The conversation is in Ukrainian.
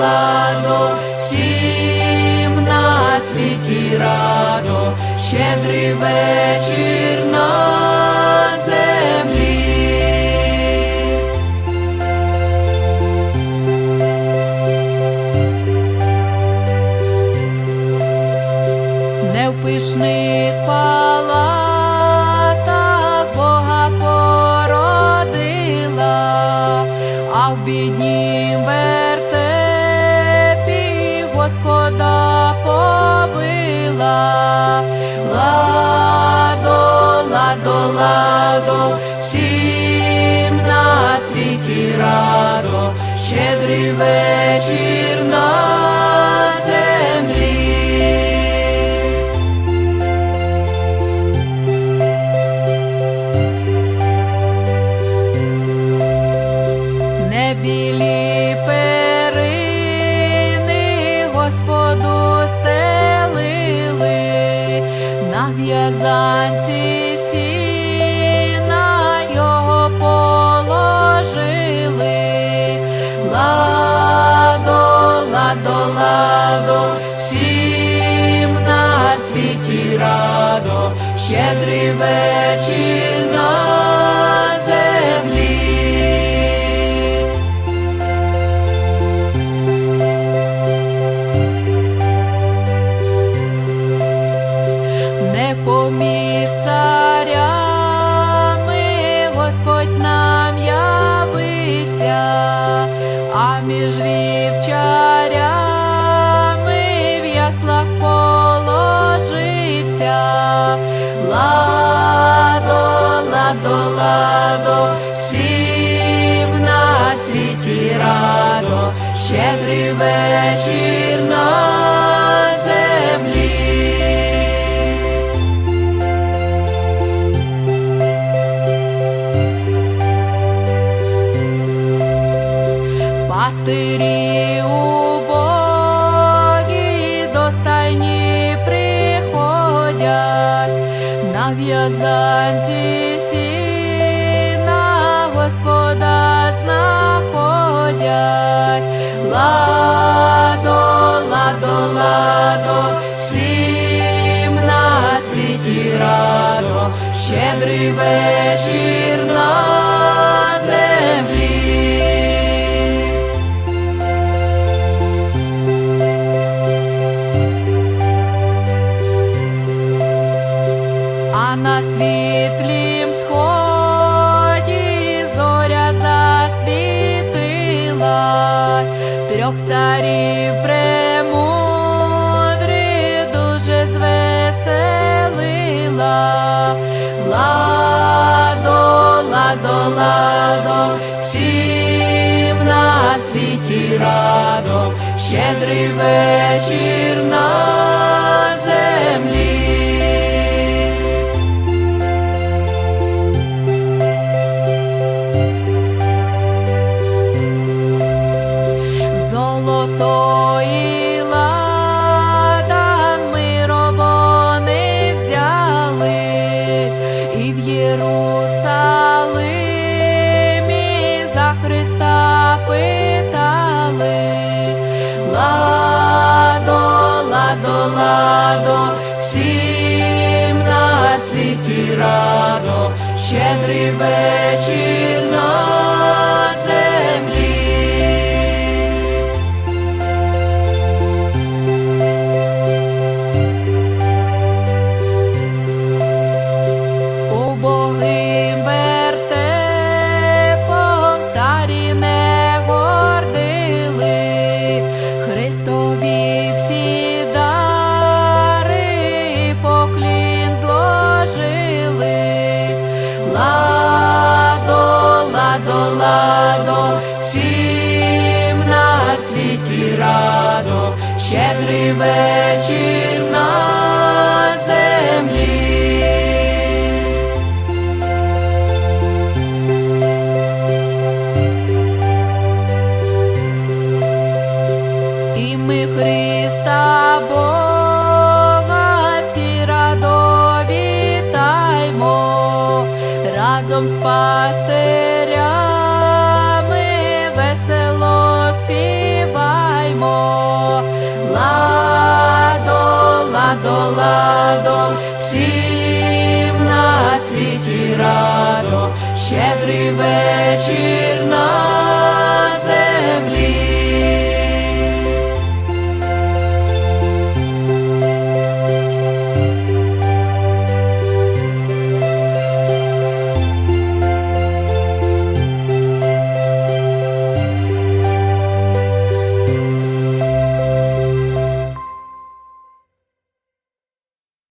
ладо, всім на світі радо, щедрий вечір на ладо, всім на світі радо, щедрий вечір на землі. не білі радо, щедрий вечір на землі. не поміж царями Господь нам явився, а між вівчарями ладо, ладо, всім на світі радо, щедрий вечір на на сіна Господа знаходять. Ладо, ладо, ладо, всім на світі радо, щедрий вечір щедрий вечір на землі. Ладо, всім на світі радо, щедрий вечір вечір на землі. І ми Христа Бога всі радо разом спасти. Всім